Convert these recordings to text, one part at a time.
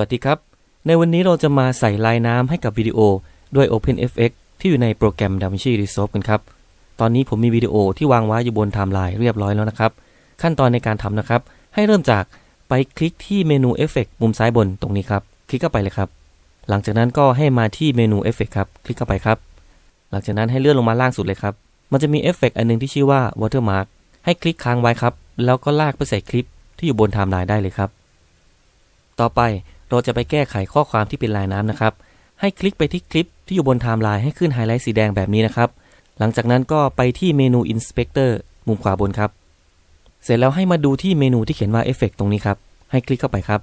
วัสดีครับ ในวันนี้เราจะมาใส่ลายน้ำให้กับวิดีโอด้วย OpenFX ที่อยู่ในโปรแกรม DaVinci Resolve กันครับ ตอนนี้ผมมีวิดีโอที่วางไว้อยู่บนไทม์ไลน์เรียบร้อยแล้วนะครับ ขั้นตอนในการทำนะครับ ให้เริ่มจากไปคลิกที่เมนูเอฟเฟกมุมซ้ายบนตรงนี้ครับ คลิกเข้าไปเลยครับ หลังจากนั้นก็ให้มาที่เมนูเอฟเฟกครับ คลิกเข้าไปครับ หลังจากนั้นให้เลื่อนลงมาล่างสุดเลยครับ มันจะมีเอฟเฟกอันหนึงที่ชื่อว่า Watermark ให้คลิกค้างไว้ครับ แล้วก็ลากไปใส่คลิปที่อยู่บนไทม์ไลน์ได้เลยครับ ต่อไป เราจะไปแก้ไขข้อความที่เป็นลายน้ำนะครับ ให้คลิกไปที่คลิปที่อยู่บนไทม์ไลน์ให้ขึ้นไฮไลท์สีแดงแบบนี้นะครับ หลังจากนั้นก็ไปที่เมนู Inspector มุมขวาบนครับ เสร็จแล้วให้มาดูที่เมนูที่เขียนว่า Effect ตรงนี้ครับ ให้คลิกเข้าไปครับ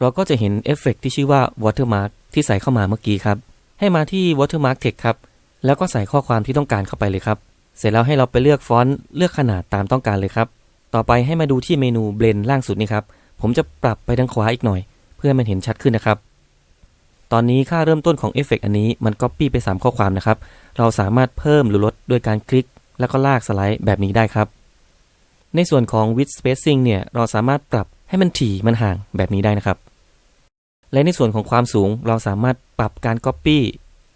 เราก็จะเห็นเอฟเฟกที่ชื่อว่า Watermark ที่ใส่เข้ามาเมื่อกี้ครับ ให้มาที่ Watermark Text ครับ แล้วก็ใส่ข้อความที่ต้องการเข้าไปเลยครับ เสร็จแล้วให้เราไปเลือกฟอนต์เลือกขนาดตามต้องการเลยครับ ต่อไปให้มาดูที่เมนู Blend ล่างสุดนี้ครับ ผมจะปรับไปทางขวาอีกหน่อย พื่อให้มันเห็นชัดขึ้นนะครับ ตอนนี้ค่าเริ่มต้นของเอฟเฟกอันนี้มัน Copy ไป 3 ข้อความนะครับ เราสามารถเพิ่มหรือลดด้วยการคลิก แล้วก็ลากสไลด์แบบนี้ได้ครับ ในส่วนของ width spacing เนี่ยเราสามารถปรับให้มันถี่มันห่างแบบนี้ได้นะครับ และในส่วนของความสูงเราสามารถปรับการ Copy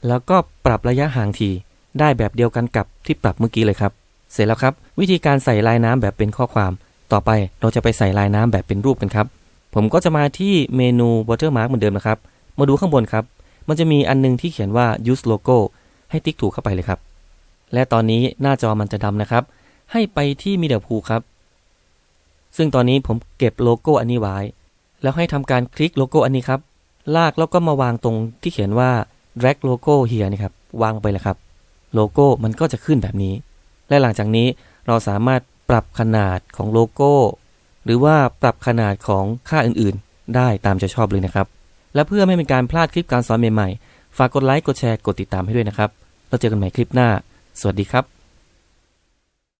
แล้วก็ปรับระยะห่างถี่ได้แบบเดียวกันกับที่ปรับเมื่อกี้เลยครับ เสร็จแล้วครับ วิธีการใส่ลายน้ำแบบเป็นข้อความ ต่อไปเราจะไปใส่ลายน้ำแบบเป็นรูปกันครับ ผมก็จะมาที่เมนู watermark เหมือนเดิมนะครับ มาดูข้างบนครับ มันจะมีอันนึงที่เขียนว่า use logo ให้ติ๊กถูกเข้าไปเลยครับ และตอนนี้หน้าจอมันจะดำนะครับ ให้ไปที่ media pool ครับ ซึ่งตอนนี้ผมเก็บโลโก้อันนี้ไว้ แล้วให้ทำการคลิกโลโก้อันนี้ครับ ลากแล้วก็มาวางตรงที่เขียนว่า drag logo here นี่ครับ วางลงไปเลยครับ โลโก้มันก็จะขึ้นแบบนี้ และหลังจากนี้เราสามารถปรับขนาดของโลโก้ หรือว่าปรับขนาดของค่าอื่นๆ ได้ตามใจชอบเลยนะครับ และเพื่อไม่เป็นการพลาดคลิปการสอนใหม่ๆ ฝากกดไลค์ กดแชร์ กดติดตามให้ด้วยนะครับเราเจอกันใหม่คลิปหน้า สวัสดีครับ